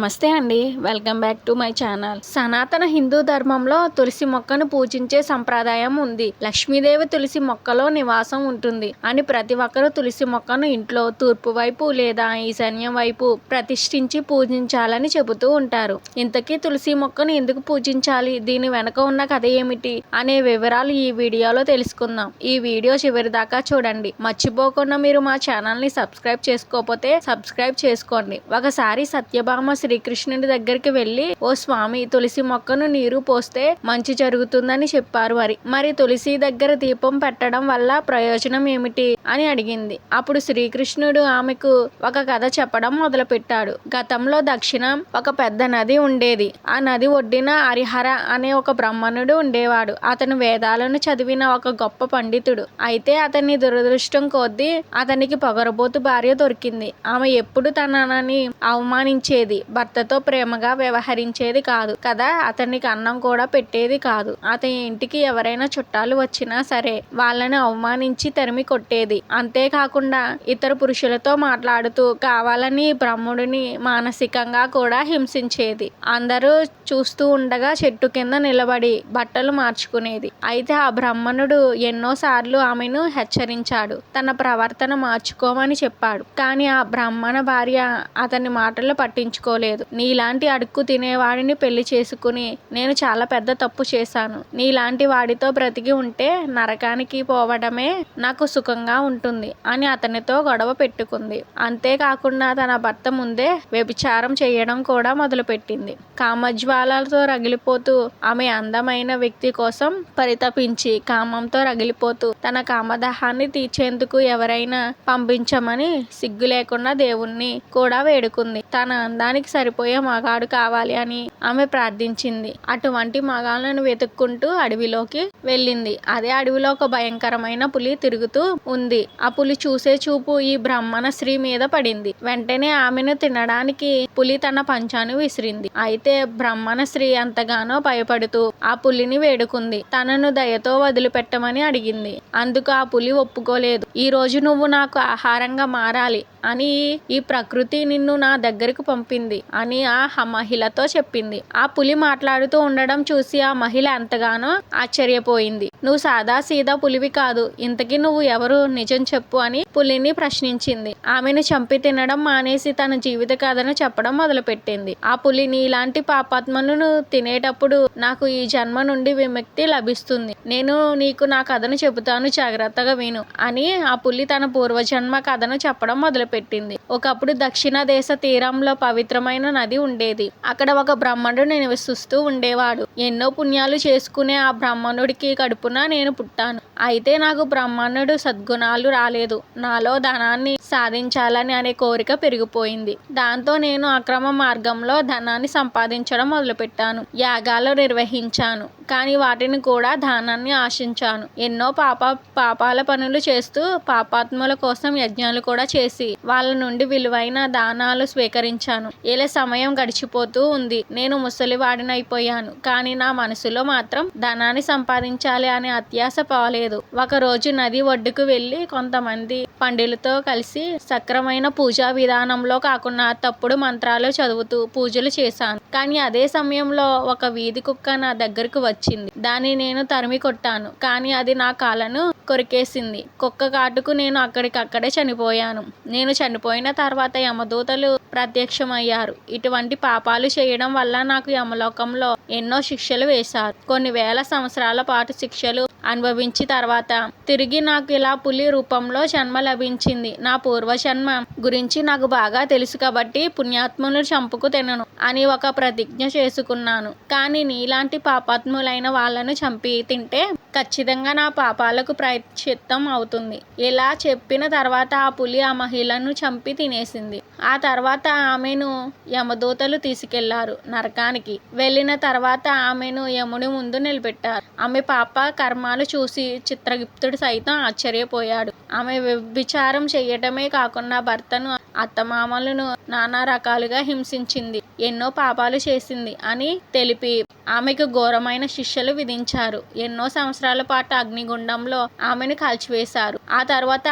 నమస్తే అండి. Welcome back to my channel. సనాతన హిందూ ధర్మంలో తులసి మొక్కను పూజించే సంప్రదాయం ఉంది. లక్ష్మీదేవి తులసి మొక్కలో నివాసం ఉంటుంది. అని ప్రతి ఒక్కరూ తులసి మొక్కను ఇంట్లో తూర్పు వైపు లేదా ఈశాన్యం వైపు ప్రతిష్ఠించి పూజించాలని చెబుతూ ఉంటారు. ఇంతకీ తులసి మొక్కను ఎందుకు పూజించాలి? దీని వెనక ఉన్న కథ ఏమిటి? అనే వివరాలు ఈ వీడియోలో తెలుసుకుందాం. ఈ వీడియో చివరి దాకా చూడండి. మర్చిపోకుండా మీరు మా ఛానల్ని సబ్స్క్రైబ్ చేసుకోకపోతే సబ్స్క్రైబ్ చేసుకోండి. ఒకసారి సత్యభామ శ్రీకృష్ణుడి దగ్గరికి వెళ్ళి ఓ స్వామి తులసి మొక్కను నీరు పోస్తే మంచి జరుగుతుందని చెప్పారు మరి. మరి తులసి దగ్గర దీపం పెట్టడం వల్ల ప్రయోజనం ఏమిటి? అని అడిగింది. అప్పుడు శ్రీకృష్ణుడు ఆమెకు ఒక కథ చెప్పడం మొదలుపెట్టాడు. గతంలో దక్షిణం ఒక పెద్ద నది ఉండేది. ఆ నది ఒడ్డిన హరిహర అనే ఒక బ్రాహ్మణుడు ఉండేవాడు. అతను వేదాలను చదివిన ఒక గొప్ప పండితుడు. అయితే అతని దురదృష్టం కొద్దీ అతనికి పొగరబోతు భార్య దొరికింది. ఆమె ఎప్పుడు తనని అవమానించేది? భర్తతో ప్రేమగా వ్యవహరించేది కాదు కదా? అతనికి అన్నం కూడా పెట్టేది కాదు. అతని ఇంటికి ఎవరైనా చుట్టాలు వచ్చినా సరే వాళ్ళని అవమానించి తరిమి కొట్టేది. అంతేకాకుండా ఇతర పురుషులతో మాట్లాడుతూ కావాలని బ్రహ్ముడిని మానసికంగా కూడా హింసించేది. అందరూ చూస్తూ ఉండగా చెట్టు కింద నిలబడి బట్టలు మార్చుకునేది. అయితే ఆ బ్రాహ్మణుడు ఎన్నోసార్లు ఆమెను హెచ్చరించాడు. తన ప్రవర్తన మార్చుకోమని చెప్పాడు. కానీ ఆ బ్రాహ్మణ భార్య అతని మాటలు పట్టించుకోలేదు. లేదు. నీలాంటి అడుక్కు తినేవాడిని పెళ్ళి చేసుకుని నేను చాలా పెద్ద తప్పు చేశాను. నీలాంటి వాడితో బ్రతికి ఉంటే నరకానికి పోవడమే నాకు సుఖంగా ఉంటుంది అని అతనితో గొడవ పెట్టుకుంది. అంతేకాకుండా తన భర్త ముందే వ్యభిచారం చేయడం కూడా మొదలుపెట్టింది. కామజ్వాలతో రగిలిపోతూ ఆమె అందమైన వ్యక్తి కోసం పరితపించి కామంతో రగిలిపోతూ తన కామదాహాన్ని తీర్చేందుకు ఎవరైనా పంపించమని సిగ్గు లేకుండా దేవుణ్ణి కూడా వేడుకుంది. తన అందానికి సరిపోయే మగాడు కావాలి అని ఆమె ప్రార్థించింది. అటువంటి మగాళ్ళను వెతుక్కుంటూ అడవిలోకి వెళ్ళింది. అదే అడవిలో ఒక భయంకరమైన పులి తిరుగుతూ ఉంది. ఆ పులి చూసే చూపు ఈ బ్రాహ్మణ స్త్రీ మీద పడింది. వెంటనే ఆమెను తినడానికి పులి తన పంచాను విసిరింది. అయితే బ్రాహ్మణ స్త్రీ ఎంతగానో భయపడుతూ ఆ పులిని వేడుకుంది. తనను దయతో వదిలిపెట్టమని అడిగింది. అందుకు ఆ పులి ఒప్పుకోలేదు. ఈ రోజు నువ్వు నాకు ఆహారంగా మారాలి అని ఈ ప్రకృతి నిన్ను నా దగ్గరకు పంపింది. అని ఆ మహిళతో చెప్పింది. ఆ పులి మాట్లాడుతూ ఉండడం చూసి ఆ మహిళ ఎంతగానో ఆశ్చర్యపోయింది. నువ్వు సాదా సీదా పులివి కాదు. ఇంతకీ నువ్వు ఎవరు? నిజం చెప్పు అని పులిని ప్రశ్నించింది. ఆమెను చంపి తినడం మానేసి తన జీవిత కథను చెప్పడం మొదలుపెట్టింది. ఆ పులిని ఇలాంటి పాపాత్మను తినేటప్పుడు నాకు ఈ జన్మ నుండి విముక్తి లభిస్తుంది. నేను నీకు నా కథను చెబుతాను. జాగ్రత్తగా విను అని ఆ పులి తన పూర్వజన్మ కథను చెప్పడం మొదలుపెట్టింది. ఒకప్పుడు దక్షిణ దేశ తీరంలో పవిత్రమైన నది ఉండేది. అక్కడ ఒక బ్రాహ్మణుడు నివసిస్తూ ఉండేవాడు. ఎన్నో పుణ్యాలు చేసుకునే ఆ బ్రాహ్మణుడికి కడుపున నేను పుట్టాను. అయితే నాకు బ్రాహ్మణుడు సద్గుణాలు రాలేదు. నాలో ధనాన్ని సాధించాలని అనే కోరిక పెరిగిపోయింది. దాంతో నేను అక్రమ మార్గంలో ధనాన్ని సంపాదించడం మొదలుపెట్టాను. యాగాలు నిర్వహించాను. కానీ వాటిని కూడా దానాన్ని ఆశించాను. ఎన్నో పాప పాపాల పనులు చేస్తూ పాపాత్ముల కోసం యజ్ఞాలు కూడా చేసి వాళ్ళ నుండి విలువైన దానాలు స్వీకరించాను. ఇలా సమయం గడిచిపోతూ ఉంది. నేను ముసలివాడినైపోయాను కానీ నా మనసులో మాత్రం ధనాన్ని సంపాదించాలి అనే అత్యాస పోలేదు. ఒకరోజు నది ఒడ్డుకు వెళ్ళి కొంతమంది పండిలతో కలిసి సక్రమైన పూజా విధానంలో కాకుండా తప్పుడు మంత్రాలు చదువుతూ పూజలు చేశాను. కానీ అదే సమయంలో ఒక వీధి కుక్క నా దగ్గరకు వచ్చింది. దాన్ని నేను తరిమి కొట్టాను. కానీ అది నా కాళ్ళను కొరికేసింది. కుక్క కాటుకు నేను అక్కడికక్కడే చనిపోయాను. నేను చనిపోయిన తర్వాత యమదూతలు ప్రత్యక్షమయ్యారు. ఇటువంటి పాపాలు చేయడం వల్ల నాకు యమలోకంలో ఎన్నో శిక్షలు వేశారు. కొన్ని వేల సంవత్సరాల పాటు శిక్షలు అనుభవించి తర్వాత తిరిగి నాకు ఇలా పులి రూపంలో జన్మ లభించింది. నా పూర్వజన్మ గురించి నాకు బాగా తెలుసు కాబట్టి పుణ్యాత్ములను చంపుకు తినను అని ఒక ప్రతిజ్ఞ చేసుకున్నాను. కానీ నీలాంటి పాపాత్ములైన వాళ్ళను చంపి తింటే ఖచ్చితంగా నా పాపాలకు ప్రాయశ్చిత్తం అవుతుంది. ఇలా చెప్పిన తర్వాత ఆ పులి ఆ మహిళను చంపి తినేసింది. ఆ తర్వాత ఆమెను యమదూతలు తీసుకెళ్ళారు నరకానికి. వెళ్ళిన తర్వాత ఆమెను యముని ముందు నిలబెట్టారు. ఆమె పాప కర్మాలు చూసి చిత్రగుప్తుడు సైతం ఆశ్చర్యపోయాడు. ఆమె వ్యభిచారం చేయటమే కాకుండా భర్తను అత్తమామలను నానా రకాలుగా హింసించింది. ఎన్నో పాపాలు చేసింది అని తెలిపి ఆమెకు ఘోరమైన శిక్షలు విధించారు. ఎన్నో సంవత్సరాల పాటు అగ్నిగుండంలో ఆమెను కాల్చివేశారు. ఆ తర్వాత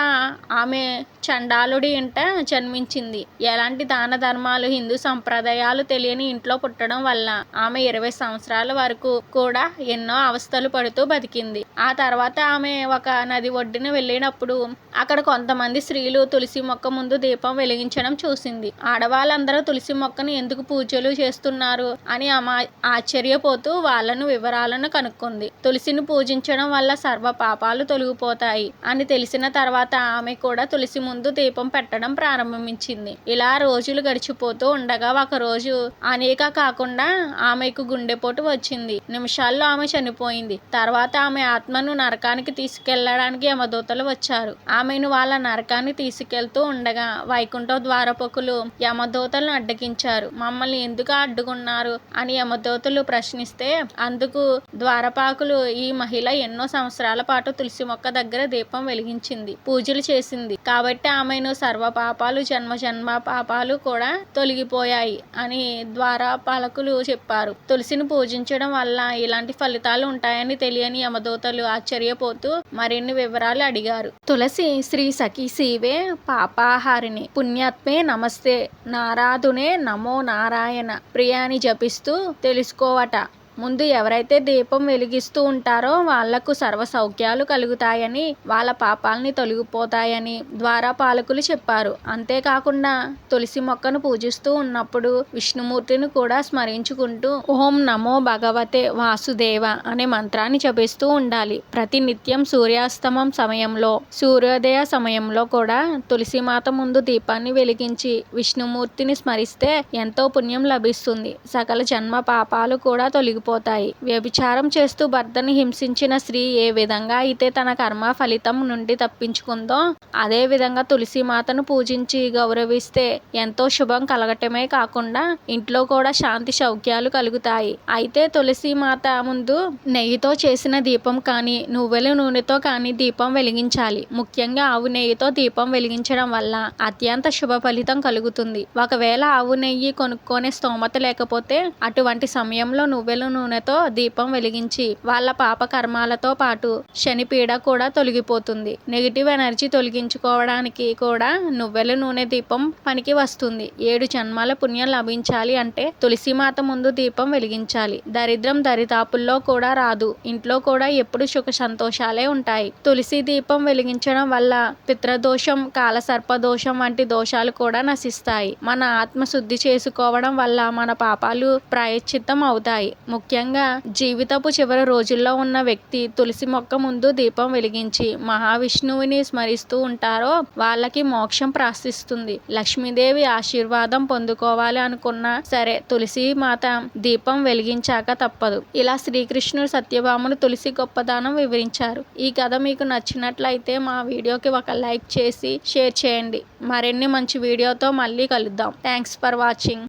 ఆమె చండాలుడి ఇంట జన్మించింది. ఎలాంటి దాన ధర్మాలు హిందూ సంప్రదాయాలు తెలియని ఇంట్లో పుట్టడం వల్ల ఆమె ఇరవై సంవత్సరాల వరకు కూడా ఎన్నో అవస్థలు పడుతూ బతికింది. ఆ తర్వాత ఆమె ఒక నది ఒడ్డున వెళ్ళినప్పుడు అక్కడ కొంతమంది స్త్రీలు తులసి మొక్క ముందు దీపం వెలిగించడం చూసింది. ఆడవాళ్ళందరూ తులసి మొక్కను ఎందుకు పూజలు చేస్తున్నారు అని ఆమె ఆశ్చర్యపోతూ వాళ్ళను వివరాలను కనుక్కుంది. తులసిని పూజించడం వల్ల సర్వ పాపాలు తొలగిపోతాయి అని తెలిసిన తర్వాత ఆమె కూడా తులసి ముందు దీపం పెట్టడం ప్రారంభించింది. ఇలా రోజులు గడిచిపోతూ ఉండగా ఒక రోజు అనేక కాకుండా ఆమెకు గుండెపోటు వచ్చింది. నిమిషాల్లో ఆమె చనిపోయింది. తర్వాత ఆమె ఆత్మను నరకానికి తీసుకెళ్ళడానికి యమదూతలు వచ్చారు. ఆమెను వాళ్ళ నరకాన్ని తీసుకెళ్తూ ఉండగా వైకుంఠ ద్వారపకులు యమదూతలను అడ్డగించారు. మమ్మల్ని ఎందుకు అడ్డుకున్నారు? అని యమదూతలు ప్రశ్నిస్తే అందుకు ద్వారపాకులు ఈ మహిళ ఎన్నో సంవత్సరాల పాటు తులసి మొక్క దగ్గర దీపం ధరించింది పూజలు చేసింది. కాబట్టి ఆమెను సర్వ పాపాలు జన్మ జన్మ పాపాలు కూడా తొలగిపోయాయి అని ద్వారపాలకులు చెప్పారు. తులసిని పూజించడం వల్ల ఇలాంటి ఫలితాలు ఉంటాయని తెలియని యమదూతలు ఆశ్చర్యపోతూ మరిన్ని వివరాలు అడిగారు. తులసి శ్రీ సఖీ శివే పాపాహారిణి పుణ్యాత్మే నమస్తే నారాధునే నమో నారాయణ ప్రియాని జపిస్తూ తెలుసుకోవట. ముందు ఎవరైతే దీపం వెలిగిస్తూ ఉంటారో వాళ్ళకు సర్వ సౌఖ్యాలు కలుగుతాయని వాళ్ళ పాపాలని తొలగిపోతాయని ద్వారా పాలకులు చెప్పారు. అంతేకాకుండా తులసి మొక్కను పూజిస్తూ ఉన్నప్పుడు విష్ణుమూర్తిని కూడా స్మరించుకుంటూ ఓం నమో భగవతే వాసుదేవ అనే మంత్రాన్ని జపిస్తూ ఉండాలి. ప్రతి నిత్యం సూర్యాస్తమం సమయంలో సూర్యోదయ సమయంలో కూడా తులసి మాత ముందు దీపాన్ని వెలిగించి విష్ణుమూర్తిని స్మరిస్తే ఎంతో పుణ్యం లభిస్తుంది. సకల జన్మ పాపాలు కూడా తొలగిపో తొలగిపోతాయి వ్యభిచారం చేస్తూ భర్తని హింసించిన స్త్రీ ఏ విధంగా అయితే తన కర్మ ఫలితం నుండి తప్పించుకుందో అదే విధంగా తులసి మాతను పూజించి గౌరవిస్తే ఎంతో శుభం కలగటమే కాకుండా ఇంట్లో కూడా శాంతి సౌఖ్యాలు కలుగుతాయి. అయితే తులసి మాత ముందు నెయ్యితో చేసిన దీపం కానీ నువ్వుల నూనెతో కానీ దీపం వెలిగించాలి. ముఖ్యంగా ఆవు నెయ్యితో దీపం వెలిగించడం వల్ల అత్యంత శుభ ఫలితం కలుగుతుంది. ఒకవేళ ఆవు నెయ్యి కొనుక్కొనే స్తోమత లేకపోతే అటువంటి సమయంలో నువ్వెల నూనెతో దీపం వెలిగించి వాళ్ళ పాప కర్మాలతో పాటు శనిపీడ కూడా తొలగిపోతుంది. నెగిటివ్ ఎనర్జీ తొలగించుకోవడానికి కూడా నువ్వెల నూనె దీపం పనికి వస్తుంది. ఏడు జన్మాల పుణ్యం లభించాలి అంటే తులసి మాత ముందు దీపం వెలిగించాలి. దరిద్రం దరితాపుల్లో కూడా రాదు. ఇంట్లో కూడా ఎప్పుడు సుఖ సంతోషాలే ఉంటాయి. తులసి దీపం వెలిగించడం వల్ల పిత్రదోషం కాలసర్పదోషం వంటి దోషాలు కూడా నశిస్తాయి. మన ఆత్మ శుద్ధి చేసుకోవడం వల్ల మన పాపాలు ప్రాయశ్చిత్తం అవుతాయి. ముఖ్యంగా జీవితపు చివరి రోజుల్లో ఉన్న వ్యక్తి తులసి మొక్క ముందు దీపం వెలిగించి మహావిష్ణువుని స్మరిస్తూ ఉంటారో వాళ్ళకి మోక్షం ప్రార్థిస్తుంది లక్ష్మీదేవి ఆశీర్వాదం పొందుకోవాలి అనుకున్నా సరే తులసి మాత దీపం వెలిగించాక తప్పదు. ఇలా శ్రీకృష్ణుడు సత్యభామను తులసి గొప్పదానం వివరించారు. ఈ కథ మీకు నచ్చినట్లయితే మా వీడియోకి ఒక లైక్ చేసి షేర్ చేయండి. మరిన్ని మంచి వీడియోతో మళ్ళీ కలుద్దాం. Thanks for watching.